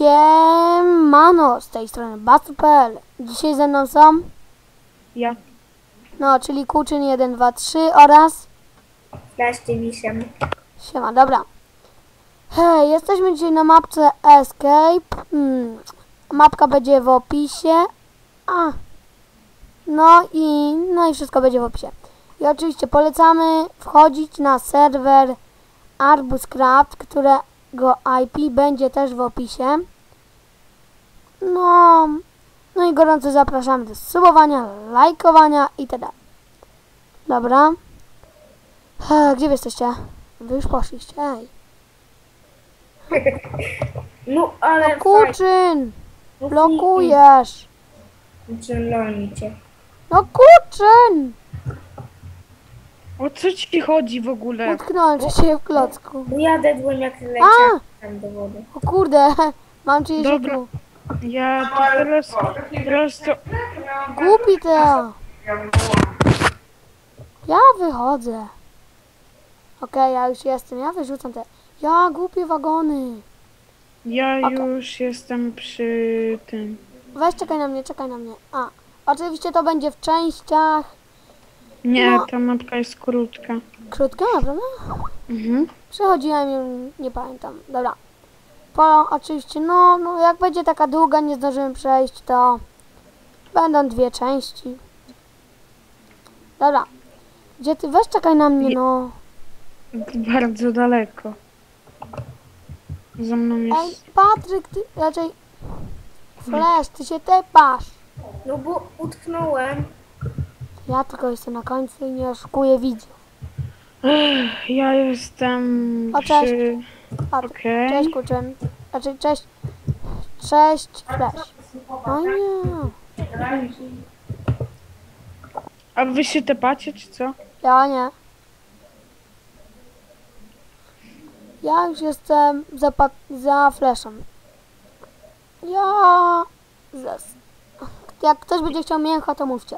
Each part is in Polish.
Siemano, z tej strony Batu.pl. Dzisiaj ze mną są, Ja. no, czyli Kuczyn 1, 2, 3 oraz Flash TV się. Siema, dobra. Hej, jesteśmy dzisiaj na mapce Escape. Hmm. Mapka będzie w opisie. A. No i, no i wszystko będzie w opisie. I oczywiście polecamy wchodzić na serwer Arbuscraft, którego IP będzie też w opisie. No, no i gorąco zapraszamy do subowania, lajkowania itd. Dobra. He, gdzie wy jesteście? Wy już poszliście, ej. No ale No Kuczyn! No Blokujesz! Cię. No Kuczyn! O co ci chodzi w ogóle? Utknąłem się w klocku. Bo ja dedłem jak A! leciałem tam do wody. O kurde, mam czyjeś Dobra. tu. Ja to teraz, teraz to... Głupi to. Ja wychodzę. Okej, ja już jestem, ja wyrzucam te. Ja głupie wagony. Ja Okej. już jestem przy tym. Weź czekaj na mnie, czekaj na mnie. A, oczywiście to będzie w częściach. Nie, No. ta mapka jest krótka. Krótko, naprawdę? Mhm. Przechodziłem ją, nie pamiętam. Dobra. Po, oczywiście, no, no, jak będzie taka długa, nie zdążymy przejść, to będą dwie części. Dobra. Gdzie ty? Weź czekaj na mnie, no. Bardzo daleko. Za mną Ej, jest... Patryk, ty raczej... Flash, ty się tepasz. No bo utknąłem. Ja tylko jestem na końcu i nie oszukuję widzów. Ja jestem O, cześć. przy... Patryk, Okej. cześć Kuczyn. Znaczy, cześć... Cześć, Flash. No nie. A wy się tepacie, czy co? Ja nie. Ja już jestem za, pa- za flashem. Ja... Zas. Jak ktoś będzie chciał mięcha, to mówcie.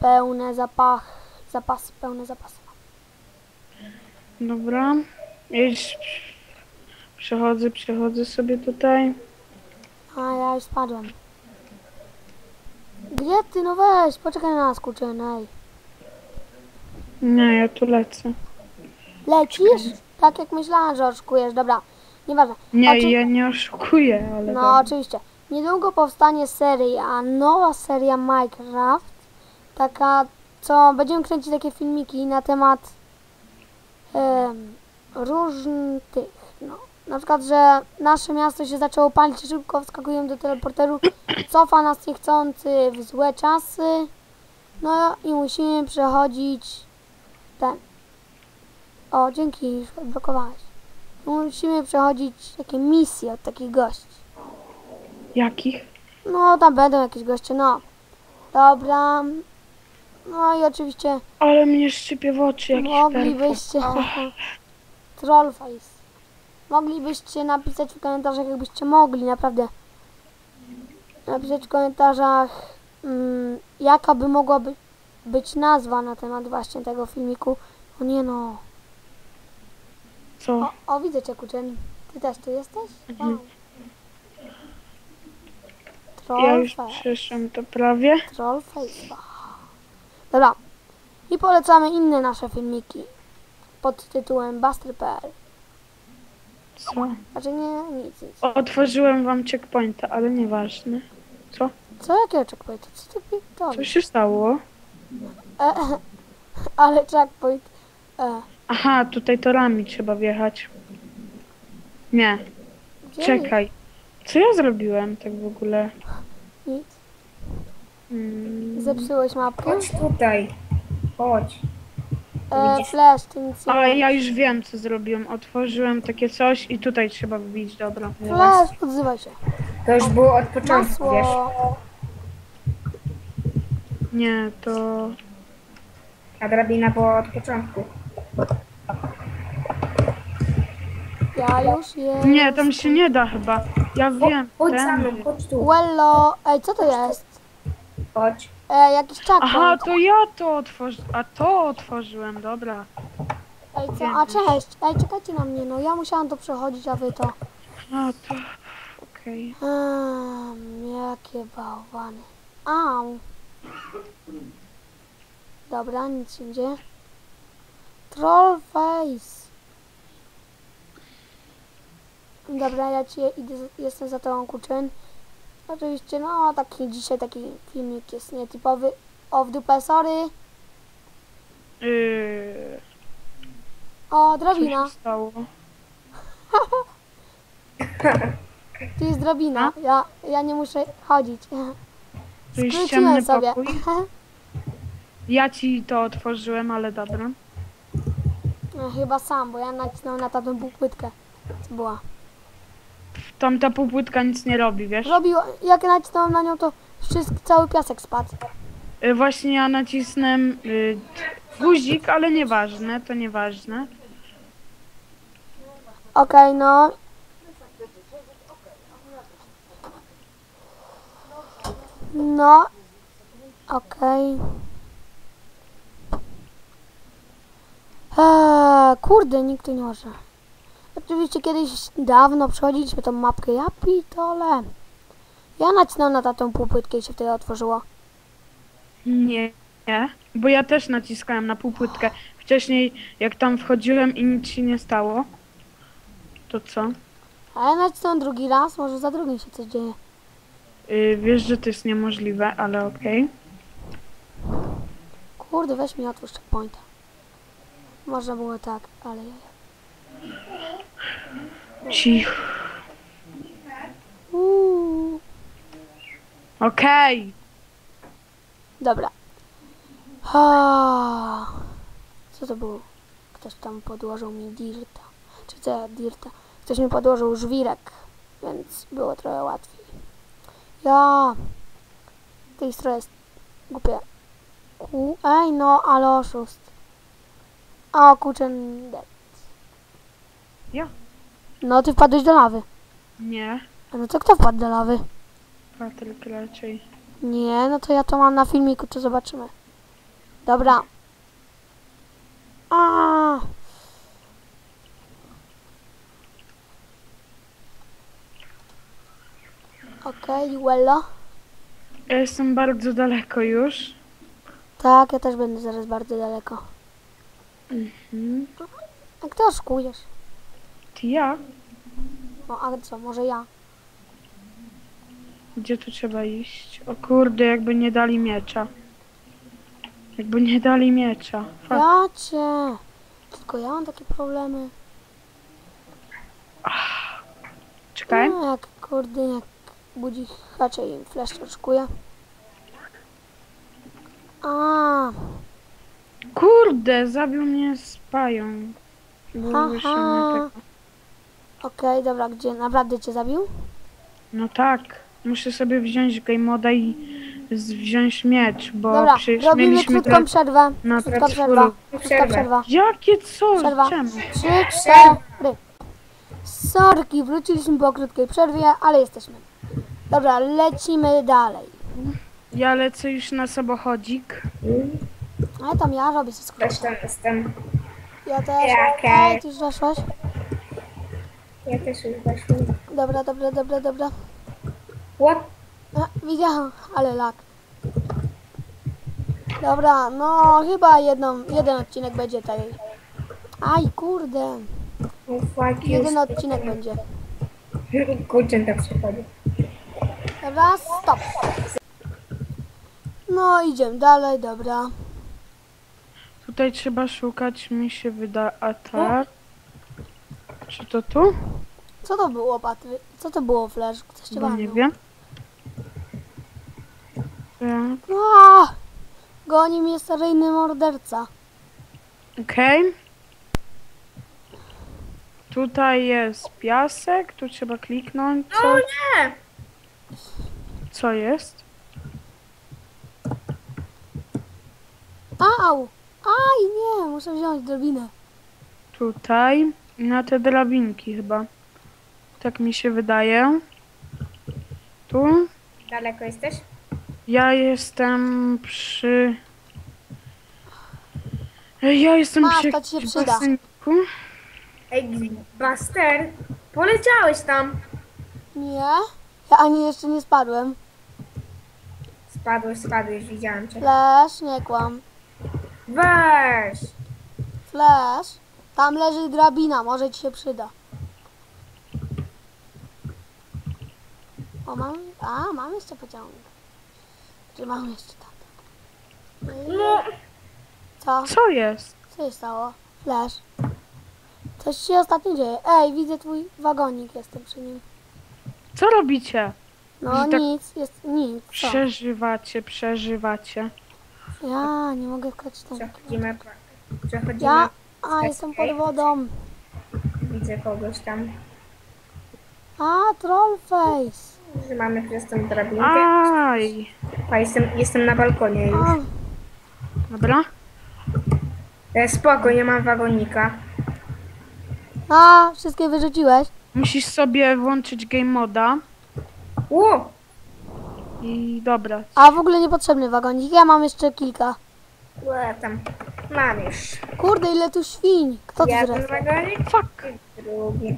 Pełne zapach... Zapasy, pełne zapasy. Dobra. Już przechodzę, przechodzę sobie tutaj. A ja już spadłem. Gdzie ty? No weź, poczekaj na nas, kurczę, ej. Nie, ja tu lecę. Lecisz? Tak jak myślałam, że oszukujesz, dobra. Nieważne. Nie, Oczy- ja nie oszukuję, ale No dobra. oczywiście. Niedługo powstanie seria, nowa seria Minecraft. Taka, co będziemy kręcić takie filmiki na temat em, różnych no. Na przykład, że nasze miasto się zaczęło palić, szybko wskakują do teleporteru, cofa nas niechcący w złe czasy. No i musimy przechodzić ten. O, dzięki, już odblokowałeś. Musimy przechodzić takie misje od takich gości. Jakich? No, tam będą jakieś goście, no. Dobra. No i oczywiście Ale mnie szczypie w oczy jakiś moglibyście... Trollface. Moglibyście napisać w komentarzach, jakbyście mogli, naprawdę. Napisać w komentarzach, mm, jaka by mogła by, być nazwa na temat właśnie tego filmiku. O nie no. Co? O, o widzę cię, Kuczyn. Ty też tu jesteś? Wow. Ja już to prawie. Trollface. Dobra. I polecamy inne nasze filmiki pod tytułem Buster.pl. Co? Znaczy nie, nic, nic. Otworzyłem wam checkpointa, ale nieważne. Co? Co jakiego checkpointa? Co ty Co się stało? E, e, ale checkpoint. E, Aha, tutaj torami trzeba wjechać. Nie, gdzie czekaj. Co ja zrobiłem tak w ogóle? Mm. Zepsułeś mapkę? Chodź tutaj. Chodź. E, widzisz? flash, ty nic nie A ja już wiem co zrobiłem. Otworzyłem takie coś i tutaj trzeba wbić, dobra. Flash, odzywaj się. To już było od początku, wiesz. Masło. Nie, to... A drabina była od początku. Ja już jestem. Nie, tam się nie da chyba. Ja wiem. Chodź za mną, tędy. chodź tu. Wello. Ej, co to jest? Chodź. E, jakiś checkpoint. Aha, to ja to otworzyłem. A to otworzyłem, dobra. Ej, co? A cześć! Ej, czekajcie na mnie, no ja musiałam to przechodzić, a wy to. A, to... Okej. Um, jakie bałwany. Au. Dobra, nic się nie dzieje. Troll face. Dobra, ja ci idę, jestem za tobą kuczyn. Oczywiście, no taki dzisiaj taki filmik jest nietypowy. O w dupę, sorry. Yy, O, co drabina. się stało? Tu jest drabina. Ja, ja nie muszę chodzić. To jest Skróciłem ciemny sobie. pokój. Ja ci to otworzyłem, ale dobra. No, Chyba sam, bo ja nacisnąłem na tamtą półpłytkę. Co była? Tam ta półpłytka nic nie robi, wiesz? Robił, jak nacisnąłem na nią, to wszystki, cały piasek spadł. Y, Właśnie ja nacisnę y, guzik, ale nieważne, to nieważne. Okej, no. No. Okej. Eee, kurde, nikt tu nie może. Oczywiście kiedyś dawno przechodziliśmy tą mapkę. Ja pitole. Ja nacisnąłem na tatą półpłytkę i się wtedy otworzyło. Nie, nie, bo ja też naciskałem na półpłytkę. Wcześniej, jak tam wchodziłem i nic się nie stało, to co? A ja nacisnąłem drugi raz, może za drugim się coś dzieje. Y, wiesz, że to jest niemożliwe, ale okej. Kurde, weź mi otwórz checkpointa. Można było tak, ale ja... Cicho. Uuu. Okej. Dobra. Ha. Co to było? Ktoś tam podłożył mi dirta. Czy co ja dirta? Ktoś mi podłożył żwirek, więc było trochę łatwiej. Ja. Tej strony jest głupie. Ku... Ej no, ale oszust. O, kuczyn dead. Ja. No, ty wpadłeś do lawy. Nie, A No to kto wpadł do lawy? Patryk raczej. Nie, no to ja to mam na filmiku, to zobaczymy. Dobra. A. Okej, Wello. Ja jestem bardzo daleko już. Tak, ja też będę zaraz bardzo daleko. Mhm. A kto oszukujesz? Ty ja? No, a co, może ja? Gdzie tu trzeba iść? O kurde, jakby nie dali miecza. Jakby nie dali miecza. Fuck. Ja cię. Tylko ja mam takie problemy. Czekaj. No, jak kurde, jak budzi raczej flash oszukuje. A, Kurde, zabił mnie z pają. Aha. Tak... okej, dobra, gdzie? Naprawdę cię zabił? No tak. Muszę sobie wziąć game moda i z- wziąć miecz, bo Dobra, przecież robimy mieliśmy krótką przerwę. na Krótka przerwa. Krótka Przerwę. przerwa. Jakie co? Przerwa. Czemu? Trzy, cztery. Sorki, wróciliśmy po krótkiej przerwie, ale jesteśmy. Dobra, lecimy dalej. Ja lecę już na samochodzik. Ale tam ja robię sobie skrót. Też tam jestem. Ja też. Okej. Ej, ty już weszłaś? Ja też już weszłam. Dobra, dobra, dobra, dobra. What? A, widziałam, ale lak. Dobra, no chyba jedną, jeden odcinek będzie tej. Aj, kurde. Oh, fuck you. Jeden odcinek będzie. Kurczę, tak przychodzi. Dobra, stop. No, idziemy dalej, dobra. Tutaj trzeba szukać, mi się wyda, a tak. Czy to tu? Co to było, Patry? Co to było, Flash? Coś cię Bo nie wiem. Tak. Goni mnie seryjny morderca. Okej. Tutaj jest piasek, tu trzeba kliknąć. Co, nie! co jest? Au! Aj, nie, muszę wziąć drobinę. Tutaj. Na te drabinki chyba. Tak mi się wydaje. Tu. Daleko jesteś? Ja jestem przy... Ja jestem Masz, przy... to ci się przy przyda. basenie. statku. Ej, Buster, poleciałeś tam. Nie? Ja ani jeszcze nie spadłem. Spadłeś, spadłeś, widziałem cię. Flash, nie kłam. Weź. Flash. Tam leży drabina, może ci się przyda. O, mam... A, mam jeszcze pociąg. Czy mam jeszcze tak? No, Co? Co jest? Co się stało? Flash. Coś się ostatnio dzieje. Ej, widzę twój wagonik, jestem przy nim. Co robicie? No Że tak- nic, jest nic. Co? Przeżywacie, przeżywacie. Ja nie mogę wkroczyć tam. przechodzimy, przechodzimy. Ja... A, jestem pod wodą. Widzę kogoś tam. A, trollface. Że mamy przez tą drabinkę. Aj. A jestem, jestem na balkonie już. Dobra. E, spoko, nie mam wagonika. a, wszystkie wyrzuciłeś. Musisz sobie włączyć game moda. Ło! I dobra. A w ogóle niepotrzebny wagonik. Ja mam jeszcze kilka. Ło, tam. Mam już. Kurde, ile tu świń. Kto to Jeden zresztą? wagonik, Fuck. drugi.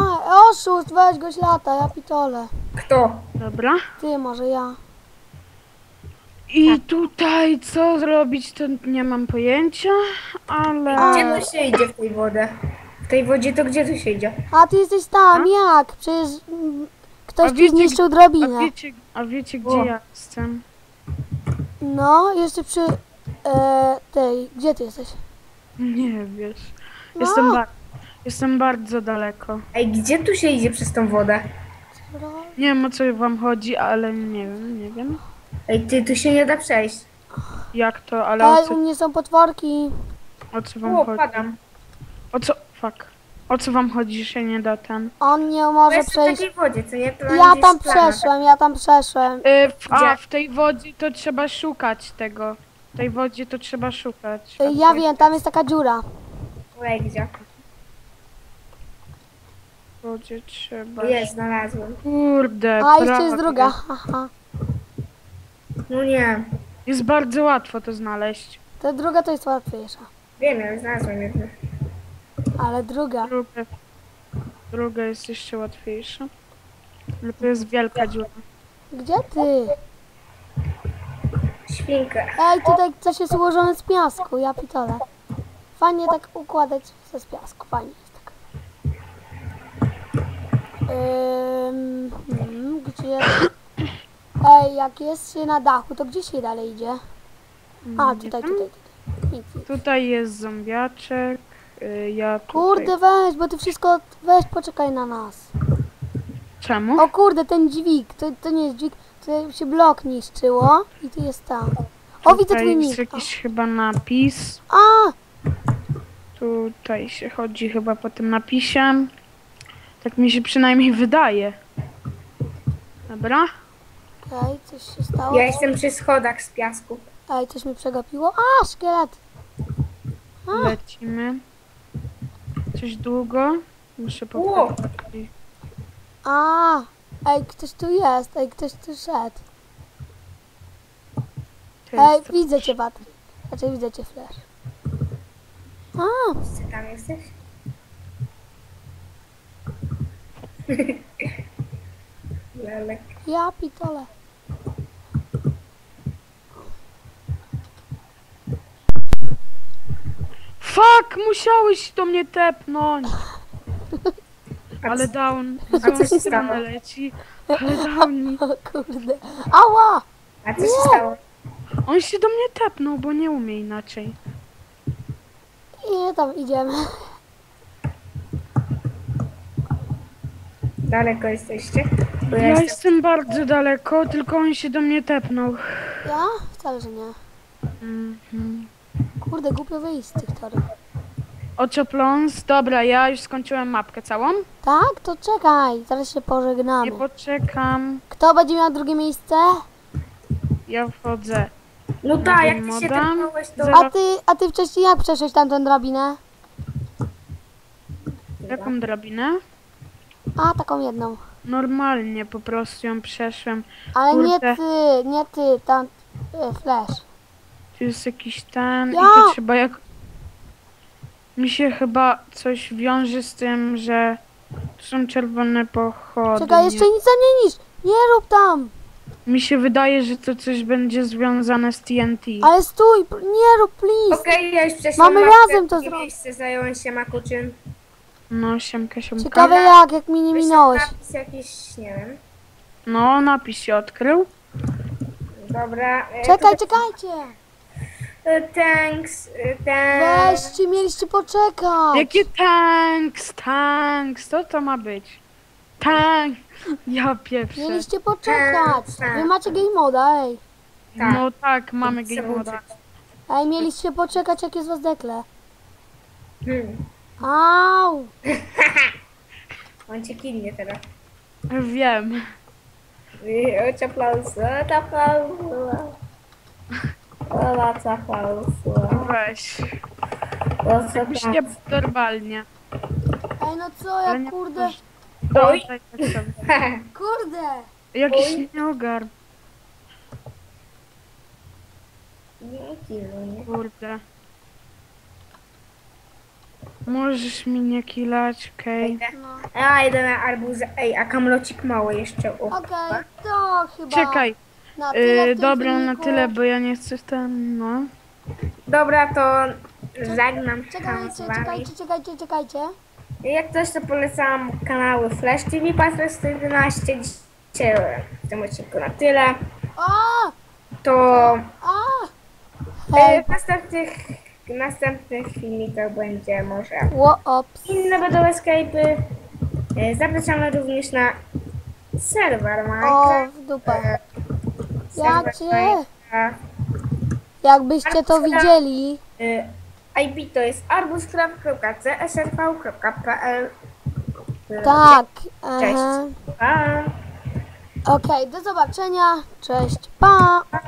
A, oszust, weź goś lata, ja pitole. Kto? Dobra. Ty, może ja. I tutaj co zrobić, to nie mam pojęcia, ale... Gdzie tu się idzie w tej wodę? W tej wodzie to gdzie tu się idzie? A ty jesteś tam, jak? Przecież mm, ktoś A ci zniszczył A drabinę. wiecie, a wiecie gdzie O. ja jestem? No, jeszcze przy e, tej. Gdzie ty jesteś? Nie wiesz. No. Jestem, ba- jestem bardzo daleko. Ej, gdzie tu się idzie przez tą wodę? Nie wiem o co wam chodzi, ale nie wiem, nie wiem. Ej, ty, tu się nie da przejść. Jak to, ale o Ej, u co, mnie są potworki. o co wam O, chodzi? padam. O co, fuck. O co wam chodzi, że się nie da ten? On nie Bo może jestem w przejść. takiej wodzie, co nie? To Ja tam przeszłem, ja tam przeszłem. Y, w, a, Gdzie? w tej wodzie to trzeba szukać tego. W tej wodzie to trzeba szukać. Y, Ja wiem, tam jest taka dziura. Ej, gdzie? Wodzie trzeba... Jest, znalazłem. Kurde, A, jeszcze jest druga. Haha. No nie. Jest bardzo łatwo to znaleźć. Ta druga to jest łatwiejsza. Wiem, ja już znalazłem jedno. Ale druga. Druga, druga jest jeszcze łatwiejsza. Ale to jest wielka dziura. Gdzie ty? Świnkę. Ej, tutaj coś jest ułożone z piasku, ja pitole. Fajnie tak układać ze z piasku, fajnie. Ym, hmm, gdzie... Ej, jak jest się na dachu, to gdzie się dalej idzie? A, tutaj, tutaj, tutaj. Nic, nic. Tutaj jest zombiaczek. y, Ja tutaj... Kurde, weź, bo ty wszystko... Weź, poczekaj na nas. Czemu? O kurde, ten dźwig, to, to nie jest dźwig, to się blok niszczyło i tu jest tam. O, widzę Tutaj twój jest nick. jakiś chyba napis. A, Tutaj się chodzi chyba po tym napisie. Tak mi się przynajmniej wydaje. Dobra. okej, coś się stało. Ja jestem przy schodach z piasku. Ej, coś mi przegapiło. A, szkielet. A, Lecimy. Coś długo. Muszę Ło. popatrzeć. a, ej, ktoś tu jest, ej, ktoś tu szedł. To Ej, jest- widzę cię, Patryk. Znaczy widzę cię, Flash. A, Ty tam jesteś? Lelek. ja pitole. Fuck, musiałeś do mnie tepnąć. Ale down. W a co się stało? leci. Ale down. O kurde. Ała! A co się stało? On się do mnie tepnął, bo nie umie inaczej. I tam idziemy. Daleko jesteście? Bo ja, Ja jestem... jestem bardzo daleko, tylko on się do mnie tepnął. Ja? Wcale, że nie. Mhm. Kurde, głupio wyjść z tych torów. Oczopląs. Dobra, ja już skończyłem mapkę całą. Tak? To czekaj, zaraz się pożegnamy. Nie poczekam. Kto będzie miał drugie miejsce? Ja wchodzę. No tak, jak ty się Modem, tepnąłeś, to... A ty, a ty wcześniej jak przeszłeś tamtą drabinę? Jaką drabinę? A, taką jedną. Normalnie po prostu ją przeszłem. Ale nie Kurde. ty, nie ty, tam e, Flash. Tu jest jakiś ten i Ja! to trzeba jak... Mi się chyba coś wiąże z tym, że tu są czerwone pochody. Czekaj, jeszcze nic tam nie niż. Nie rób tam. Mi się wydaje, że to coś będzie związane z TNT. Ale stój, nie rób, please. Okej, ja już przeszłam Mamy razem to zrobić. miejsce zająłem się Makuczyn. No, siemka, siemka. Ciekawe jak, jak mi nie minąłeś. Napis jakiś, nie wiem. No, napis się odkrył. Dobra. e, Czekaj, to- czekajcie. e, Thanks, e, thanks. Weźcie, mieliście poczekać. Jakie tanks, tanks, co to ma być? Tank, ja pierwszy. Mieliście poczekać. Wy macie game moda, ej. Tak. No tak, mamy Chcę game moda. uczyć. Ej, mieliście poczekać, jak jest was dekle. Hmm. Au. On cię kinie teraz. Wiem. I Ocia aplauso, ocia aplauso. Ocia aplauso. Weź. Ocia Myślę normalnie. Ej, no co, Ale jak nie kurde. możesz. Tak sobie. Kurde. Jakiś nieogar, Nie kiluj, nie? kurde. Możesz mi nie kilać, okej. No. A, idę na arbuz. Ej, a kamlocik mały jeszcze. O, Okej, to chyba Czekaj, na tyle w yy, tym dobra, na filmiku. tyle, bo ja nie chcę tam, no. Dobra, to żegnam się tam z Czekajcie, wami. czekajcie, czekajcie, czekajcie. Jak coś, to polecam kanały Flash TV, Patras 111. Dzisiaj w tym odcinku na tyle. A! To A! e, Hej, w następnych, filmikach będzie może Whoops. inne będą escape'y. E, Zapraszamy również na serwer O, Minecraft. w dupę. E, Ja cię. Jakbyście to widzieli. E, IP to jest arbuscraft.csrv.pl Tak. Cześć. Pa! Okej, do zobaczenia. Cześć. Pa. Pa!